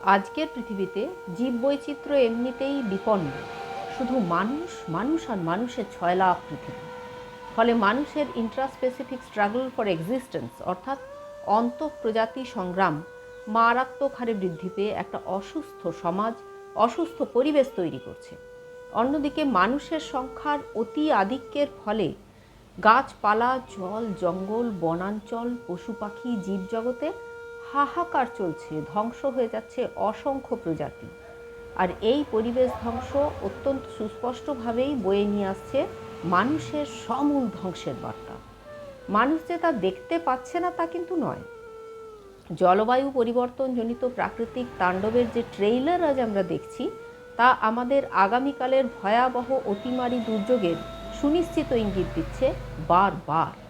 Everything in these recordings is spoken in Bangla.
আজকের পৃথিবীতে জীববৈচিত্র্য এমনিতেই বিপন্ন। শুধু মানুষ মানুষ আর মানুষের ছয় লাখ পৃথিবী। ফলে মানুষের ইন্ট্রাস্পেসিফিক স্ট্রাগল ফর এক্সিস্টেন্স অর্থাৎ অন্তঃপ্রজাতি সংগ্রাম, মারাত্মক হারে বৃদ্ধি পেয়ে একটা অসুস্থ সমাজ, অসুস্থ পরিবেশ তৈরি করছে। অন্যদিকে মানুষের সংখ্যার অতি আধিক্যের ফলে গাছপালা, জল, জঙ্গল, বনাঞ্চল, পশু পাখি, জীবজগতে হাহাকার চলছে, ধ্বংস হয়ে যাচ্ছে অসংখ্য প্রজাতি। আর এই পরিবেশ ধ্বংস অত্যন্ত সুস্পষ্টভাবেই বয়ে নিয়ে আসছে মানুষের সমূল ধ্বংসের বার্তা। মানুষ যে তা দেখতে পাচ্ছে না তা কিন্তু নয়। জলবায়ু পরিবর্তনজনিত প্রাকৃতিক তাণ্ডবের যে ট্রেইলার আজ আমরা দেখছি, তা আমাদের আগামীকালের ভয়াবহ অতিমারি দুর্যোগের সুনিশ্চিত ইঙ্গিত দিচ্ছে বারবার।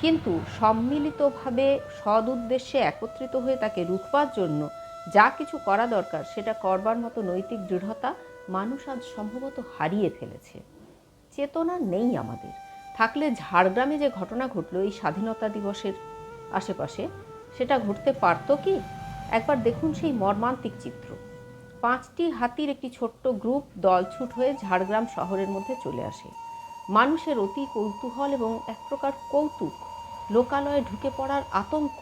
কিন্তু সম্মিলিতভাবে সদ উদ্দেশ্যে একত্রিত হয়ে তাকে রুখবার জন্য যা কিছু করা দরকার সেটা করবার মতো নৈতিক দৃঢ়তা মানুষ আজ সম্ভবত হারিয়ে ফেলেছে। চেতনা নেই আমাদের। থাকলে ঝাড়গ্রামে যে ঘটনা ঘটলো এই স্বাধীনতা দিবসের আশেপাশে, সেটা ঘটতে পারতো কি? একবার দেখুন সেই মর্মান্তিক চিত্র। পাঁচটি হাতির একটি ছোট্ট গ্রুপ দলছুট হয়ে ঝাড়গ্রাম শহরের মধ্যে চলে আসে। মানুষের অতি কৌতূহল এবং এক প্রকার কৌতুক লোকালয়ে ঢুকে পড়ার আতঙ্ক।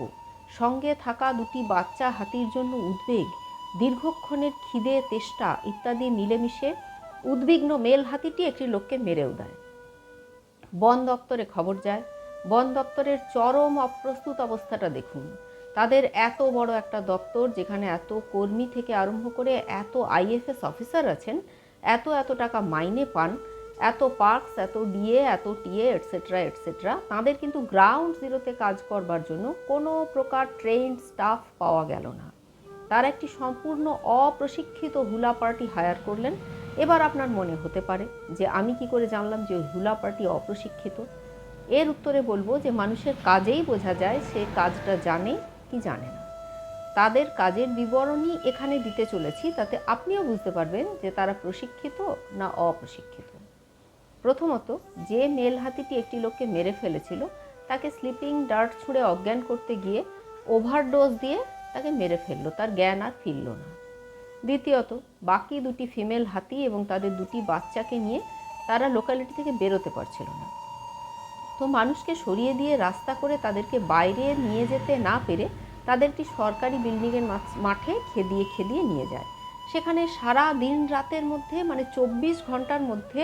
সঙ্গে থাকা দুটি বাচ্চা হাতির জন্য উদ্বেগ, দীর্ঘক্ষণের খিদে, তেষ্টা ইত্যাদি মিলেমিশে উদ্বিগ্ন মেল হাতিটি একটি লোককে মেরেও দেয়। বন দপ্তরে খবর যায়, বন দপ্তরের চরম অপ্রস্তুত অবস্থাটা দেখুন। তাদের এত বড় একটা দপ্তর যেখানে এত কর্মী থেকে আরম্ভ করে এত আইএফএস অফিসার আছেন, এত এত টাকা মাইনে পান এত পার্কস, এত ডিএ এত টিএ এটসেট্রা এটসেট্রা তাদের কিন্তু গ্রাউন্ড জিরোতে কাজ করবার জন্য কোনো প্রকার ট্রেন্ড স্টাফ পাওয়া গেল না। তার একটি সম্পূর্ণ অপ্রশিক্ষিত হুলা পার্টি হায়ার করলেন। এবার আপনার মনে হতে পারে যে আমি কি করে জানলাম যে হুলা পার্টি অপ্রশিক্ষিত? এর উত্তরে বলব যে মানুষের কাজেই বোঝা যায় সে কাজটা জানে কি জানে না। তাদের কাজের বিবরণী এখানে দিতে চলেছি, তাতে আপনিও বুঝতে পারবেন যে তারা প্রশিক্ষিত না অপ্রশিক্ষিত। প্রথমত, যে মেল হাতিটি একটি লোককে মেরে ফেলেছিল, তাকে স্লিপিং ডার্ট ছুঁড়ে অজ্ঞান করতে গিয়ে ওভারডোজ দিয়ে তাকে মেরে ফেলল, তার জ্ঞান আর ফিরল না। দ্বিতীয়ত, বাকি দুটি ফিমেল হাতি এবং তাদের দুটি বাচ্চাকে নিয়ে তারা লোকালিটি থেকে বেরোতে পারছিল না। তো মানুষকে সরিয়ে দিয়ে রাস্তা করে তাদেরকে বাইরে নিয়ে যেতে না পেরে তাদের একটি সরকারি বিল্ডিংয়ের মাঠে খেদিয়ে খেদিয়ে নিয়ে যায়। সেখানে সারা দিন রাতের মধ্যে মানে চব্বিশ ঘণ্টার মধ্যে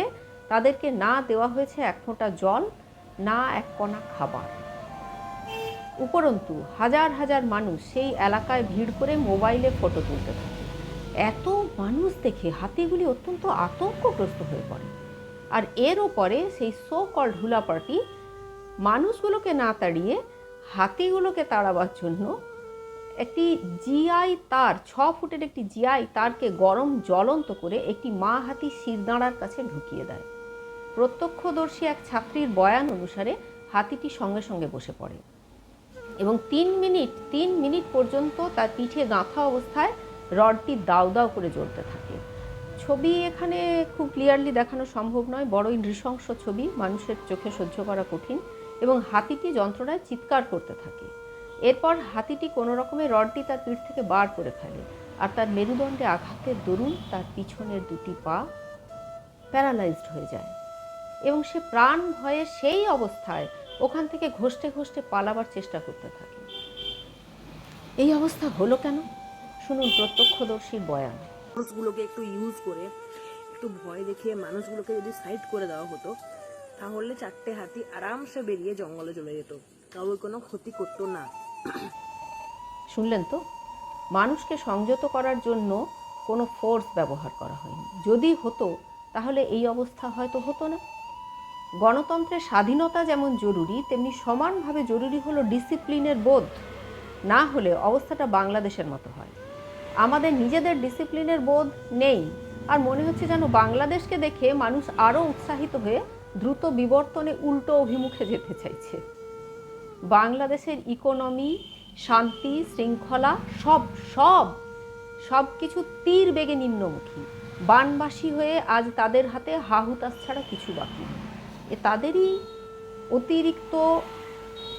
তাদেরকে না দেওয়া হয়েছে এক ফোঁটা জল, না এক কণা খাবার। উপরন্তু, হাজার হাজার মানুষ সেই এলাকায় ভিড় করে মোবাইলে ফটো তুলতে থাকে। এত মানুষ দেখে হাতিগুলি অত্যন্ত আতঙ্কগ্রস্ত হয়ে পড়ে। আর এর ওপরে সেই সো কল্ড হুলা পার্টি মানুষগুলোকে না তাড়িয়ে হাতিগুলোকে তাড়াবার জন্য একটি জিআই তার, ছ ফুটের একটি জিআই তারকে গরম জ্বলন্ত করে একটি মা হাতি শিরদাঁড়ার কাছে ঢুকিয়ে দেয়। প্রত্যক্ষদর্শী এক ছাত্রীর বয়ান অনুসারে হাতিটি সঙ্গে সঙ্গে বসে পড়ে। এবং তিন মিনিট তিন মিনিট পর্যন্ত তার পিঠে গাঁথা অবস্থায় রডটি দাউ দাউ করে জ্বলতে থাকে। ছবি এখানে খুব ক্লিয়ারলি দেখানো সম্ভব নয়, বড়ই নৃশংস ছবি, মানুষের চোখে সহ্য করা কঠিন এবং হাতিটি যন্ত্রণায় চিৎকার করতে থাকে। এরপর হাতিটি কোনো রকমের রডটি তার পিঠ থেকে বার করে ফেলে আর তার মেরুদণ্ডে আঘাতের দরুন তার পিছনের দুটি পা প্যারালাইজড হয়ে যায়। এবং সে প্রাণ ভয়ে সেই অবস্থায় ওখান থেকে ঘষতে ঘষতে পালাবার চেষ্টা করতে থাকে। এই অবস্থা হলো কেন? শুনুন প্রত্যক্ষদর্শীর বয়ান। মানুষগুলোকে একটু ইউজ করে একটু ভয় দেখিয়ে মানুষগুলোকে যদি সাইড করে দেওয়া হতো তাহলে চারটে হাতি আরামসে বেরিয়ে জঙ্গলে চলে যেত। কারোর কোনো ক্ষতি করতো না। শুনলেন তো? মানুষকে সংযত করার জন্য কোনো ফোর্স ব্যবহার করা হয়নি। যদি হতো তাহলে এই অবস্থা হয়তো হতো না। গণতন্ত্রের স্বাধীনতা যেমন জরুরি, তেমনি সমানভাবে জরুরি হলো ডিসিপ্লিনের বোধ। না হলে অবস্থাটা বাংলাদেশের মতো হয়। আমাদের নিজেদের ডিসিপ্লিনের বোধ নেই। আর মনে হচ্ছে যেন বাংলাদেশকে দেখে মানুষ আরও উৎসাহিত হয়ে দ্রুত বিবর্তনে উল্টো অভিমুখে যেতে চাইছে। বাংলাদেশের ইকোনমি, শান্তি, শৃঙ্খলা, সব সব সব কিছু তীর বেগে নিম্নমুখী। বানবাসী হয়ে আজ তাদের হাতে হাহুতাস ছাড়া কিছু বাকি নেই। তাদেরই অতিরিক্ত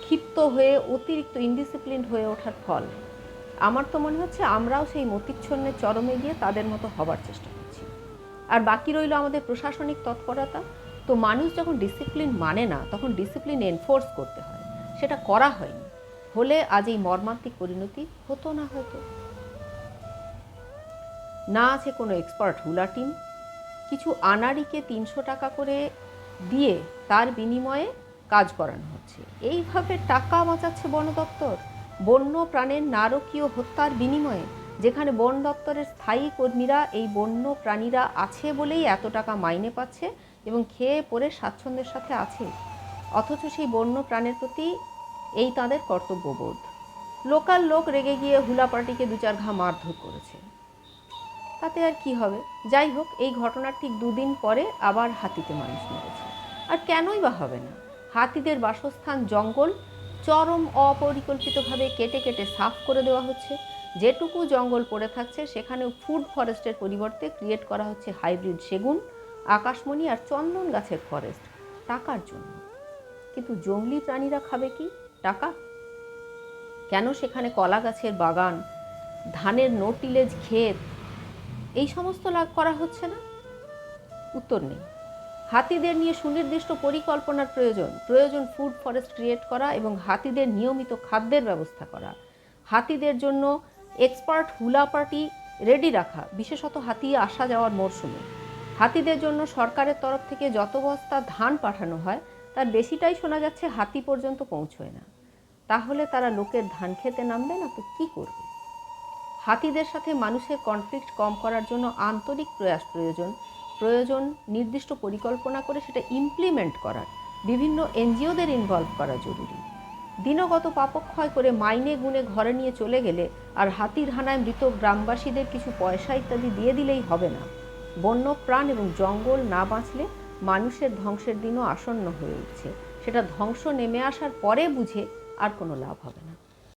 ক্ষিপ্ত হয়ে, অতিরিক্ত ইনডিসিপ্লিন হয়ে ওঠার ফল। আমার তো মনে হচ্ছে আমরাও সেই মতিচ্ছন্নের চরমে গিয়ে তাদের মতো হবার চেষ্টা করছি। আর বাকি রইল আমাদের প্রশাসনিক তৎপরতা। তো মানুষ যখন ডিসিপ্লিন মানে না, তখন ডিসিপ্লিন এনফোর্স করতে হয়। সেটা করা হয়নি। হলে আজ এই মর্মান্তিক পরিণতি হতো না হয়তো না আছে কোনো এক্সপার্ট হুলা টিম কিছু আনাড়িকে তিনশো টাকা করে দিয়ে তার বিনিময়ে কাজ করানো হচ্ছে। এইভাবে টাকা বাঁচাচ্ছে বন দপ্তর। বন্য প্রাণের নারকীয় হত্যার বিনিময়ে যেখানে বন দপ্তরের স্থায়ী কর্মীরা এই বন্য প্রাণীরা আছে বলেই এত টাকা মাইনে পাচ্ছে এবং খেয়ে পরে স্বাচ্ছন্দ্যের সাথে আছে, অথচ সেই বন্য প্রাণের প্রতি এই তাদের কর্তব্যবোধ। লোকাল লোক রেগে গিয়ে হুলা পার্টিকে দু চার ঘা মারধর করেছে। তাতে আর কি হবে? যাই হোক, এই ঘটনার ঠিক দুদিন পরে আবার হাতিতে মানুষ মেরেছে। আর কেনই বা হবে না? হাতিদের বাসস্থান জঙ্গল, চরম অপরিকল্পিতভাবে কেটে কেটে সাফ করে দেওয়া হচ্ছে। যেটুকু জঙ্গল পড়ে থাকছে, সেখানেও ফুড ফরেস্টের পরিবর্তে ক্রিয়েট করা হচ্ছে হাইব্রিড সেগুন, আকাশমণি আর চন্দন গাছের ফরেস্ট। টাকার জন্য। কিন্তু জঙ্গলি প্রাণীরা খাবে কি? টাকা? কেন সেখানে কলা গাছের বাগান, ধানের নোটিলেজ ক্ষেত এই সমস্ত লাভ করা হচ্ছে না? উত্তর নেই। হাতিদের নিয়ে সুনির্দিষ্ট পরিকল্পনার প্রয়োজন। প্রয়োজন ফুড ফরেস্ট ক্রিয়েট করা এবং হাতিদের নিয়মিত খাদ্যের ব্যবস্থা করা। হাতিদের জন্য এক্সপার্ট হুলা পার্টি রেডি রাখা, বিশেষত হাতি আসা যাওয়ার মরশুমে। হাতিদের জন্য সরকারের তরফ থেকে যত বস্তা ধান পাঠানো হয়, তার বেশিটাই শোনা যাচ্ছে হাতি পর্যন্ত পৌঁছয় না। তাহলে তারা লোকের ধান খেতে নামবে না তো কী করবে? হাতিদের সাথে মানুষের কনফ্লিক্ট কম করার জন্য আন্তরিক প্রয়াস প্রয়োজন। প্রয়োজন নির্দিষ্ট পরিকল্পনা করে সেটা ইমপ্লিমেন্ট করার। বিভিন্ন এনজিওদের ইনভলভ করা জরুরি। দিনগত পাপক্ষয় করে মাইনে গুণে ঘরে নিয়ে চলে গেলে আর হাতির হানায় মৃত গ্রামবাসীদের কিছু পয়সা ইত্যাদি দিয়ে দিলেই হবে না। বন্য প্রাণ এবং জঙ্গল না বাঁচলে মানুষের ধ্বংসের দিনও আসন্ন হয়ে উঠছে। সেটা ধ্বংস নেমে আসার পরে বুঝে আর কোনো লাভ হবে না।